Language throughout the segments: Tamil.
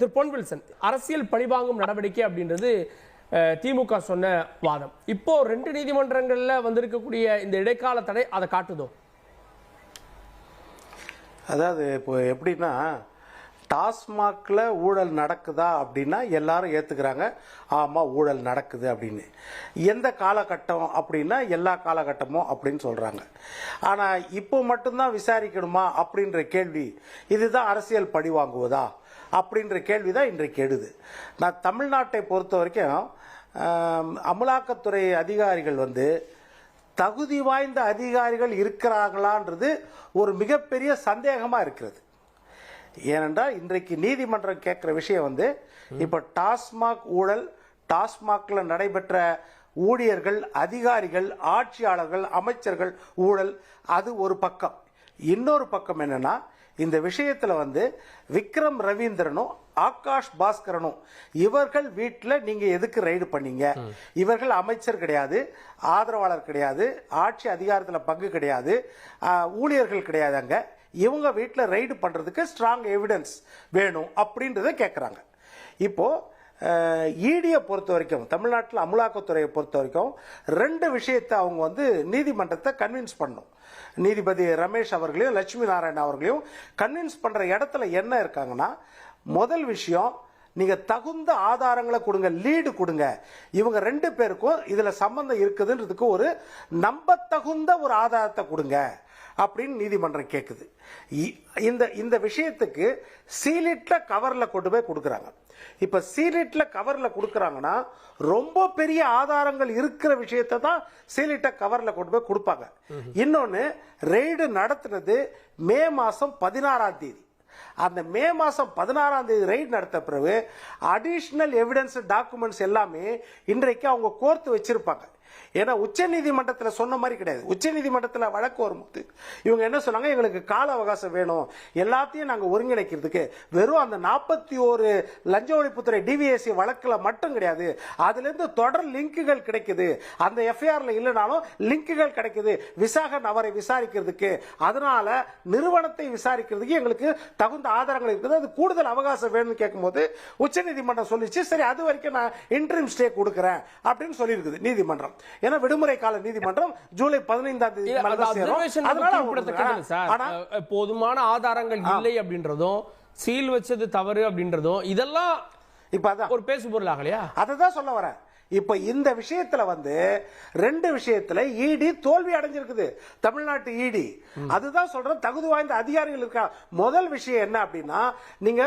திரு பொன் வில்சன் அரசியல் பழிவாங்கும் நடவடிக்கை அப்படின்றது திமுக சொன்ன வாதம். இப்போ ரெண்டு நீதிமன்றங்களில் வந்திருக்கக்கூடிய இந்த இடைக்கால தடை அதை காட்டுதோ? அதாவது இப்போ எப்படின்னா டாஸ்மாகில் ஊழல் நடக்குதா அப்படின்னா எல்லாரும் ஏற்றுக்கிறாங்க ஆமாம் ஊழல் நடக்குது அப்படின்னு. எந்த காலகட்டம் அப்படின்னா எல்லா காலகட்டமும் அப்படின்னு சொல்கிறாங்க ஆனால் இப்போ மட்டும்தான் விசாரிக்கணுமா அப்படின்ற கேள்வி இதுதான் அரசியல் பழி வாங்குவதா அப்படின்ற கேள்வி தான் இன்றைக்கு எழுது நான் தமிழ்நாட்டை பொறுத்த வரைக்கும் அமலாக்கத்துறை அதிகாரிகள் வந்து தகுதி வாய்ந்த அதிகாரிகள் இருக்கிறாங்களான்றது ஒரு மிகப்பெரிய சந்தேகமாக இருக்கிறது. ஏனென்றால் இன்றைக்கு நீதிமன்றம் கேட்குற விஷயம் வந்து இப்போ டாஸ்மாக் ஊழல் டாஸ்மாக்ல நடைபெற்ற ஊழியர்கள் அதிகாரிகள் ஆட்சியாளர்கள் அமைச்சர்கள் ஊழல் அது ஒரு பக்கம். இன்னொரு பக்கம் என்னன்னா இந்த விஷயத்துல வந்து விக்ரம் ரவீந்திரனும் ஆகாஷ் பாஸ்கரனும் இவர்கள் வீட்டில் நீங்க எதுக்கு ரைடு பண்ணீங்க? இவர்கள் அமைச்சர் கிடையாது ஆதரவாளர் கிடையாது ஆட்சி அதிகாரத்தில் பங்கு கிடையாது ஊழியர்கள் கிடையாது அங்க இவங்க வீட்டில் ரைடு பண்றதுக்கு ஸ்ட்ராங் எவிடன்ஸ் வேணும் அப்படின்றத கேட்குறாங்க இப்போ ஈடியை பொறுத்த வரைக்கும் தமிழ்நாட்டில் அமலாக்கத்துறையை பொறுத்த வரைக்கும் ரெண்டு விஷயத்தை அவங்க வந்து நீதிமன்றத்தை கன்வின்ஸ் பண்ணும் நீதிபதி ரமேஷ் அவர்களையும் லட்சுமி நாராயணன் அவர்களையும் கன்வின்ஸ் பண்ணுற இடத்துல என்ன இருக்காங்கன்னா முதல் விஷயம் நீங்கள் தகுந்த ஆதாரங்களை கொடுங்க லீடு கொடுங்க. இவங்க ரெண்டு பேருக்கும் இதில் சம்மந்தம் இருக்குதுன்றதுக்கு ஒரு நம்பத்தகுந்த ஒரு ஆதாரத்தை கொடுங்க அப்படின்னு நீதிமன்றம் கேட்குது இ- இந்த இந்த விஷயத்துக்கு சீலிட்டில் கவரில் கொண்டு போய் கொடுக்குறாங்க. இப்ப சீலிட்டில் கவர்ல கொடுக்குறாங்கன்னா ரொம்ப பெரிய ஆதாரங்கள் இருக்கிற விஷயத்தை தான் சீலிட்ட கவர்ல கொண்டு போய் கொடுப்பாங்க. இன்னொன்னு ரெய்டு நடத்துனது மே மாசம் பதினாறாம் தேதி. அந்த மே மாசம் பதினாறாம் தேதி ரைட் நடத்த பிறகு அடிஷ்னல் எவிடன்ஸ் டாக்குமெண்ட்ஸ் எல்லாமே இன்றைக்கு அவங்க கோர்த்து வச்சிருப்பாங்க. ஏன்னா உச்ச நீதிமன்றத்தில் சொன்ன மாதிரி கிடையாது. உச்ச நீதிமன்றத்தில் வழக்கு வரும்போது இவங்க என்ன சொன்னாங்க? எங்களுக்கு கால அவகாசம் வேணும். எல்லாத்தையும் நாங்கள் ஒருங்கிணைக்கிறதுக்கு வெறும் அந்த நாற்பத்தி ஒரு லஞ்ச ஒழிப்புத்துறை டிவிஎஸ்சி வழக்கில் மட்டும் கிடையாது. அதுலேருந்து தொடர் லிங்க்குகள் கிடைக்குது. அந்த எஃப்ஐஆரில் இல்லைனாலும் லிங்க்குகள் கிடைக்குது. விசாகன் அவரை விசாரிக்கிறதுக்கு. அதனால நிறுவனத்தை விசாரிக்கிறதுக்கு எங்களுக்கு தகுந்த ஆதாரங்கள் இருக்குது. அது கூடுதல் அவகாசம் வேணும்னு கேட்கும்போது உச்சநீதிமன்றம் சொல்லிச்சு சரி அது வரைக்கும் நான் இன்ட்ரீம் ஸ்டே கொடுக்குறேன். அப்படின்னு சொல்லியிருக்குது நீதிமன்றம். ஏன்னா விடுமுறை கால நீதிமன்றம் ஜூலை பதினைந்தாம் தேதி போதுமான ஆதாரங்கள் இல்லை அப்படின்றதும் சீல் வச்சது தவறு அப்படின்றதும் இதெல்லாம் இப்ப அதான். ஒரு பேசு பொருள் ஆகலையா அதை தான் சொல்ல வரேன். இப்ப இந்த விஷயத்துல வந்து ரெண்டு விஷயத்துல இடி தோல்வி அடைஞ்சிருக்குது. தமிழ்நாட்டு இடி அதுதான் சொல்றேன் தகுதி வாய்ந்த அதிகாரிகள் இருக்கா முதல் விஷயம் என்ன அப்படின்னா நீங்க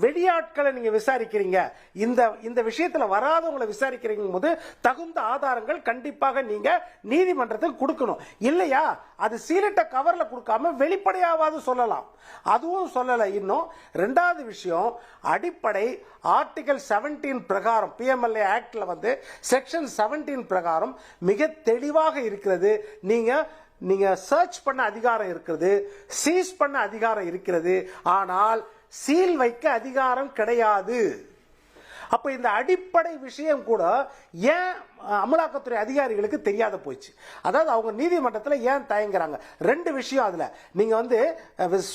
வெளியாட்களை நீங்கள் நீங்க விசாரிக்கிறீங்க. இந்த இந்த விஷயத்துல வராதவங்களை விசாரிக்கிறீங்க போது தகுந்த ஆதாரங்கள் கண்டிப்பாக நீங்க நீதிமன்றத்துக்கு கொடுக்கணும். இல்லையா? அது சீலிட்ட கவர்ல கொடுக்காம வெளிப்படையாவது சொல்லலாம். அதுவும் சொல்லலை. இன்னும் ரெண்டாவது விஷயம் அடிப்படை ஆர்டிகல் 17 பிரகாரம் பிஎம்எல்ஏ ஆக்ட்ல வந்து செக்ஷன் 17 பிரகாரம் மிக தெளிவாக இருக்கிறது. நீங்க நீங்க சர்ச் பண்ண அதிகாரம் இருக்கிறது. சீஸ் பண்ண அதிகாரம் இருக்கிறது. ஆனால் சீல் வைக்க அதிகாரம் கிடையாது. அப்போ இந்த அடிப்படை விஷயம் கூட ஏன் அமலாக்கத்துறை அதிகாரிகளுக்கு தெரியாத போச்சு அதாவது அவங்க நீதிமன்றத்தில் ஏன் தயங்குறாங்க? ரெண்டு விஷயம் அதில். நீங்கள் வந்து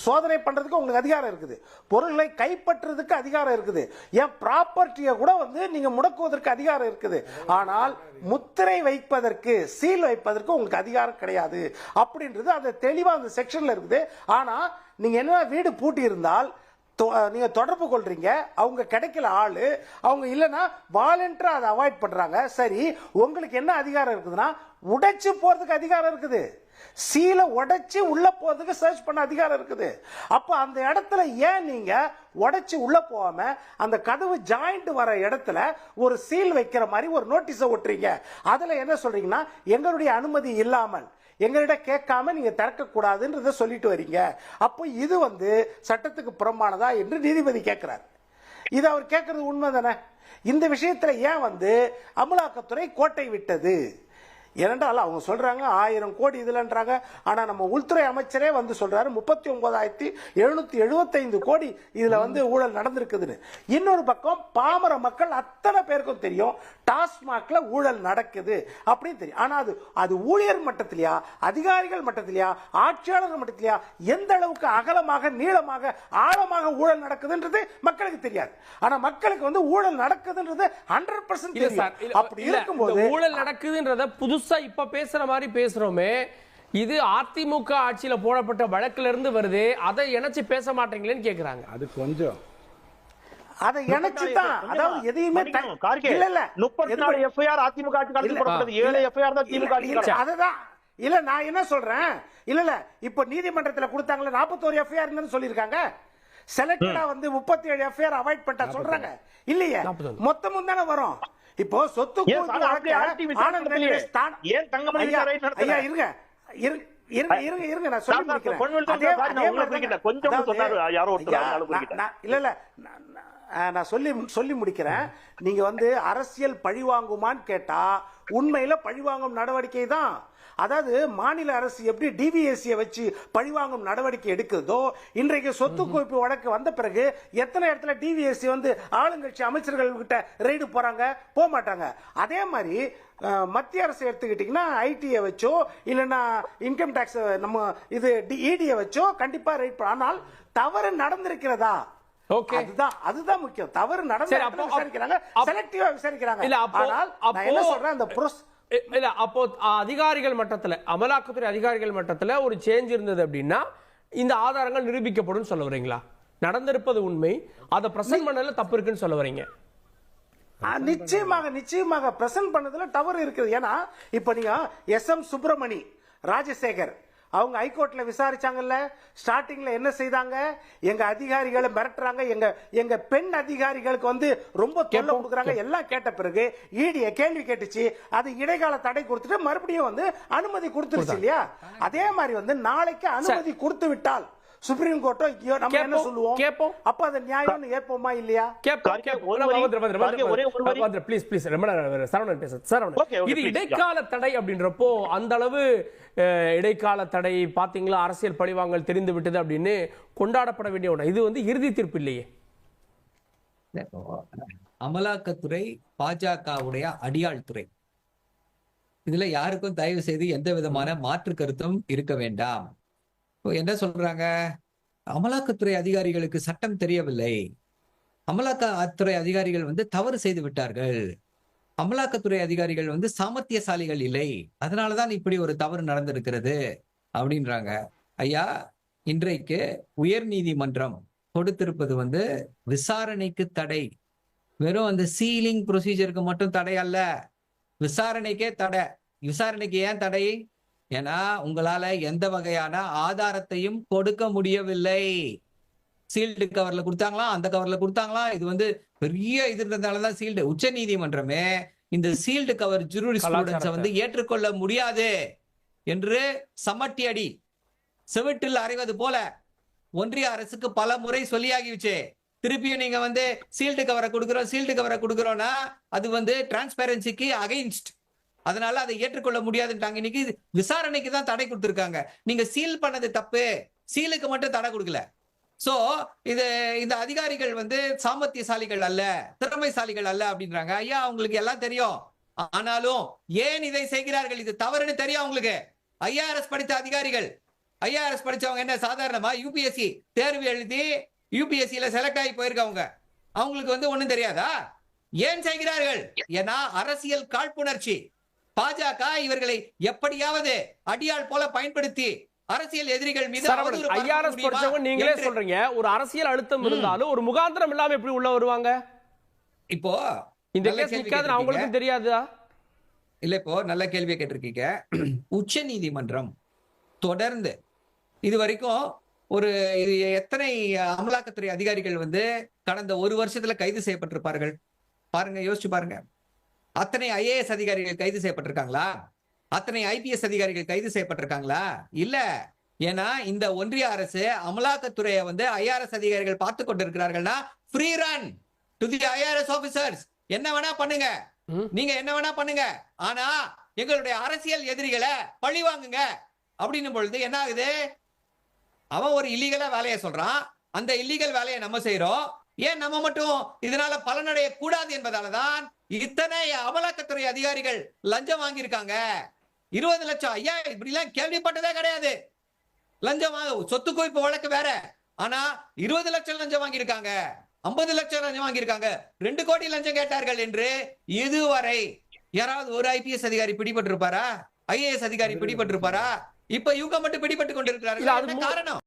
சோதனை பண்ணுறதுக்கு உங்களுக்கு அதிகாரம் இருக்குது. பொருள்களை கைப்பற்றுறதுக்கு அதிகாரம் இருக்குது. ஏன் ப்ராப்பர்ட்டியை கூட வந்து நீங்கள் முடக்குவதற்கு அதிகாரம் இருக்குது. ஆனால் முத்திரை வைப்பதற்கு சீல் வைப்பதற்கு உங்களுக்கு அதிகாரம் கிடையாது. அப்படின்றது அது தெளிவாக அந்த செக்ஷனில் இருக்குது. ஆனால் நீங்கள் என்ன வீடு பூட்டி இருந்தால் நீங்க தொடர்பு கொள்றீங்க அவங்க கிடைக்கல ஆளு அவங்க இல்லைன்னா வாலண்டியரா அதை அவாய்ட் பண்றாங்க. சரி உங்களுக்கு என்ன அதிகாரம் இருக்குதுன்னா உடைச்சு போறதுக்கு அதிகாரம் இருக்குது. சீலை உடைச்சு உள்ள போறதுக்கு சர்ச் பண்ண அதிகாரம் இருக்குது. அப்ப அந்த இடத்துல ஏன் நீங்க உடைச்சு உள்ள போகாம அந்த கதவு ஜாயிண்ட் வர இடத்துல ஒரு சீல் வைக்கிற மாதிரி ஒரு நோட்டீஸை ஒட்டுறீங்க? அதுல என்ன சொல்றீங்கன்னா எங்களுடைய அனுமதி இல்லாமல் எங்களிடம் கேட்காம நீங்க திறக்கக்கூடாதுன்றத சொல்லிட்டு வரீங்க. அப்போ இது வந்து சட்டத்துக்கு புறம்பானதா என்று நீதிபதி கேட்கிறார். இது அவர் கேட்கறது உண்மை தானே இந்த விஷயத்துல ஏன் வந்து அமலாக்கத்துறை கோட்டை விட்டது? ஏனென்றால் அவங்க சொல்றாங்க ஆயிரம் கோடி இதுலன்றாங்க. ஆனா நம்ம உள்துறை அமைச்சரே வந்து சொல்றாரு முப்பத்தி ஒன்பதாயிரத்தி எழுநூத்தி எழுபத்தைந்து கோடி இதுல வந்து ஊழல் நடந்திருக்குதுன்னு. இன்னொரு பக்கம் பாமர மக்கள் அத்தனை பேருக்கும் தெரியும் டாஸ்மாக்ல ஊழல் நடக்குது அப்படின்னு தெரியும். ஆனா அது அது ஊழியர் மட்டத்திலயா அதிகாரிகள் மட்டத்திலயா ஆட்சியாளர்கள் மட்டத்திலயா எந்த அளவுக்கு அகலமாக நீளமாக ஆழமாக ஊழல் நடக்குதுன்றது மக்களுக்கு தெரியாது. ஆனா மக்களுக்கு வந்து ஊழல் நடக்குதுன்றது ஹண்ட்ரட் பர்சன்ட் அப்படி இருக்கும்போது ஊழல் நடக்குதுன்றத புதுசா இப்ப பேசுற மாதிரி பேசுறோமே. இது அதிமுக ஆட்சியில போடப்பட்ட வழக்குல இருந்து வருது. அதை இணைச்சு பேச மாட்டீங்களேன்னு கேக்குறாங்க. அது கொஞ்சம். அதை இணைச்சு தான் அதாவது எதையுமே. இல்ல இல்ல. முப்பத்தி நாலு எஃப்ஐஆர் அதிமுக ஆட்சி காலத்தில் இல்ல. போடப்பட்டது ஏழு எஃப்ஐஆர் தான் திமுக ஆட்சி. அதுதான். இல்ல நான் என்ன சொல்றேன்? இல்ல இல்ல. இப்ப நீதிமன்றத்துல கொடுத்தாங்கல்ல 41 எஃப்ஐஆர் சொல்லிருக்காங்க செலக்டடா வந்து 37 எஃப்ஐஆர் அவாய்ட் பண்ணிட்டா சொல்றாங்க. இல்லையே? 41. மொத்தமும் தானே வரும். இப்போ சொத்து ஏன் தங்கமணி ஐயா, இருங்க. இருங்க இருங்க இருங்க இருங்க. நான் சொல்லி முடிக்கிறேன். கொஞ்சம் சொன்னாரு, யாரோ ஒருத்தர், இல்ல இல்ல. நான் சொல்லி சொல்லி முடிக்கிறேன். நீங்க வந்து அரசியல் பழிவாங்குமான்னு கேட்டா உண்மையில பழிவாங்கும் நடவடிக்கை தான். அதாவது மாநில அரசு எப்படி டிவிஎஸ்சியை வச்சு பழிவாங்கும் நடவடிக்கை எடுக்குதோ இன்றைக்கு சொத்து குவிப்பு வழக்கு வந்த பிறகு எத்தனை இடத்துல டிவிஎஸ்சி வந்து ஆளுங்கட்சி அமைச்சர்கள் கிட்ட ரெய்டு போறாங்க போக மாட்டாங்க? அதே மாதிரி மத்திய அரசு எடுத்துக்கிட்டீங்கன்னா ஐடியை வச்சோ இல்லைன்னா இன்கம் டேக்ஸ் நம்ம இது இடியை வச்சோ கண்டிப்பா ரைட் ஆனால் தவறு நடந்திருக்கிறதா. அதுதான் அதுதான் முக்கியம். தவறு நடந்த விசாரிக்கிறாங்க செலக்டிவா விசாரிக்கிறாங்க. ஆனால் நான் என்ன சொல்றேன் அந்த இல்லை அப்போ அதிகாரிகள் மட்டத்தில் அமலாக்கத்துறை அதிகாரிகள் மட்டத்தில் ஒரு சேஞ்ச் இருந்தது அப்படின்னா இந்த ஆதாரங்கள் நிரூபிக்கப்படும் சொல்ல வரீங்களா? நடந்திருப்பது உண்மை அதை பிரசன்ட் பண்ணல தப்பு இருக்குன்னு சொல்ல வரீங்க. நிச்சயமாக நிச்சயமாக பிரசன்ட் பண்ணதுல தவறு இருக்குது. ஏன்னா இப்ப நீங்க எஸ் எம் சுப்பிரமணி ராஜசேகர் அவங்க ஹைகோர்ட்ல விசாரிச்சாங்கல்ல? ஸ்டார்டிங்ல என்ன செய்தாங்க? எங்க அதிகாரிகளை மிரட்டுறாங்க. எங்க எங்க பெண் அதிகாரிகளுக்கு வந்து ரொம்ப தொல்லை. கொடுக்குறாங்க. எல்லாம் கேட்ட பிறகு ஈடிய கேள்வி கேட்டுச்சு. அது இடைக்கால தடை கொடுத்துட்டு மறுபடியும் வந்து அனுமதி கொடுத்துருச்சு இல்லையா? அதே மாதிரி வந்து நாளைக்கு அனுமதி கொடுத்து விட்டால் சுப்ரீம் கோர்ட்டோ ஐயோ நம்ம என்ன சொல்லுவோம்? கேட்போம். அப்ப அது நியாயம்னு ஏற்போமா இல்லையா? கேட்போம். வந்துரு, please, please. ரொம்ப நேரம் சரவணன் பேச சரவணன் Okay, okay, இது இடைக்கால தடை அப்படின்றப்போ அந்த அளவு இடைக்கால தடை பாத்தீங்களா அரசியல் பழிவாங்கல் தெரிந்து விட்டது அப்படின்னு கொண்டாடப்பட வேண்டிய ஒன்று இது வந்து இறுதி தீர்ப்பு இல்லையே. அமலாக்கத்துறை பாஜகவுடைய அடியாள் துறை இதுல யாருக்கும் தயவு செய்து எந்த விதமான மாற்று கருத்தும் இருக்க வேண்டாம். என்ன சொல்றாங்க? அமலாக்கத்துறை அதிகாரிகளுக்கு சட்டம் தெரியவில்லை. அமலாக்கத்துறை அதிகாரிகள் வந்து தவறு செய்து விட்டார்கள். அமலாக்கத்துறை அதிகாரிகள் வந்து சாமர்த்தியசாலிகள் இல்லை. அதனாலதான் இப்படி ஒரு தவறு நடந்திருக்கிறது அப்படின்றாங்க. ஐயா இன்றைக்கு உயர் நீதிமன்றம் கொடுத்திருப்பது வந்து விசாரணைக்கு தடை. வெறும் அந்த சீலிங் ப்ரொசீஜருக்கு மட்டும் தடை அல்ல. விசாரணைக்கே தடை. விசாரணைக்கு ஏன் தடை? ஏன்னா உங்களால எந்த வகையான ஆதாரத்தையும் கொடுக்க முடியவில்லை. சீல்டு கவர்ல கொடுத்தாங்களா? அந்த கவர்ல கொடுத்தாங்களா? இது வந்து பெரிய இது இருந்ததுனாலதான் சீல்டு உச்ச நீதிமன்றமே இந்த சீல்டு கவர் ஜுரூரி ஸ்டூடெண்ட்ஸை வந்து ஏற்றுக்கொள்ள முடியாது என்று சமட்டி அடி. செவிட்டில் அறைவது போல. ஒன்றிய அரசுக்கு பல முறை சொல்லியாகிவிச்சு. திருப்பியும் நீங்க வந்து சீல்டு கவரை கொடுக்குறோம் சீல்டு கவரை கொடுக்குறோம்னா அது வந்து டிரான்ஸ்பேரன்சிக்கு அகைன்ஸ்ட் அதனால அதை ஏற்றுக்கொள்ள முடியாதுன்ட்டாங்க. இன்னைக்கு விசாரணைக்கு தான் தடை கொடுத்துருக்காங்க. நீங்க சீல் பண்ணது தப்பு. சீலுக்கு மட்டும் தடை கொடுக்கல. சோ இது இந்த அதிகாரிகள் வந்து சாமர்த்தியசாலிகள் அல்ல திறமைசாலிகள் அல்ல அப்படின்றாங்க. ஐயா அவங்களுக்கு எல்லாம் தெரியும். ஆனாலும் ஏன் இதை செய்கிறார்கள்? இது தவறுன்னு தெரியும் அவங்களுக்கு ஐஆர்எஸ் படித்த அதிகாரிகள். ஐஆர்எஸ் படிச்சவங்க என்ன சாதாரணமா? யூபிஎஸ்சி தேர்வு எழுதி யூபிஎஸ்சியில செலக்ட் ஆகி போயிருக்கவங்க. அவங்களுக்கு வந்து ஒண்ணும் தெரியாதா? ஏன் செய்கிறார்கள்? ஏன்னா அரசியல் காழ்ப்புணர்ச்சி. பாஜக இவர்களை எப்படியாவது அடியாள் போல பயன்படுத்தி அரசியல் எதிரிகள் மீது ஐஆர்எஸ் படிச்சவங்க நீங்களே சொல்றீங்க. ஒரு அரசியல் அழுத்தம் இருந்தாலும் ஒரு முகாந்திரம் இல்லாம எப்படி உள்ள வருவாங்க? இப்போ இந்த கேஸ் நிக்காதுன்னு. அவங்களுக்கும் தெரியாதா? இல்ல இப்போ நல்ல கேள்வியை கேட்டிருக்கீங்க. உச்ச நீதிமன்றம் தொடர்ந்து இது வரைக்கும் ஒரு எத்தனை அமலாக்கத்துறை அதிகாரிகள் வந்து கடந்த ஒரு வருஷத்துல கைது செய்யப்பட்டிருப்பார்கள்? பாருங்க யோசிச்சு பாருங்க. அத்தனை ஐஏஎஸ் அதிகாரிகள் கைது செய்யப்பட்டிருக்காங்களா? அத்தனை ஐபிஎஸ் அதிகாரிகள் கைது செய்யப்பட்டிருக்காங்களா? இல்ல. ஏன்னா இந்த ஒன்றிய அரசு அமலாக்கத்துறையை வந்து ஐஆர்எஸ் அதிகாரிகள் பார்த்து கொண்டிருக்கிறார்கள்னா free run to the IRS officers என்ன வேணா பண்ணுங்க. நீங்க என்ன வேணா பண்ணுங்க. ஆனா எங்களுடைய அரசியல் எதிரிகளை பழி வாங்குங்க. அப்படின்னும் பொழுது என்ன ஆகுது? அவன் ஒரு இல்லீகலா வேலையை சொல்றான். அந்த இல்லீகல் வேலையை நம்ம செய்றோம். ஏன் நம்ம மட்டும் இதனால பலனடைய கூடாது என்பதாலதான் இத்தனை அமலாக்கத்துறை அதிகாரிகள் லஞ்சம் வாங்கியிருக்காங்க. இருபது லட்சம் ஐயா இப்படி எல்லாம் கேள்விப்பட்டதே கிடையாது. லஞ்சம் சொத்து குவிப்பு வழக்கு வேற. ஆனா இருபது லட்சம் லஞ்சம் வாங்கியிருக்காங்க. ஐம்பது லட்சம் லஞ்சம் வாங்கியிருக்காங்க. ரெண்டு கோடி லஞ்சம் கேட்டார்கள் என்று இதுவரை யாராவது ஒரு ஐபிஎஸ் அதிகாரி பிடிபட்டிருப்பாரா? ஐஏஎஸ் அதிகாரி பிடிபட்டிருப்பாரா? இப்ப இவங்க மட்டும் பிடிபட்டு கொண்டிருக்கிறார்கள்? காரணம்?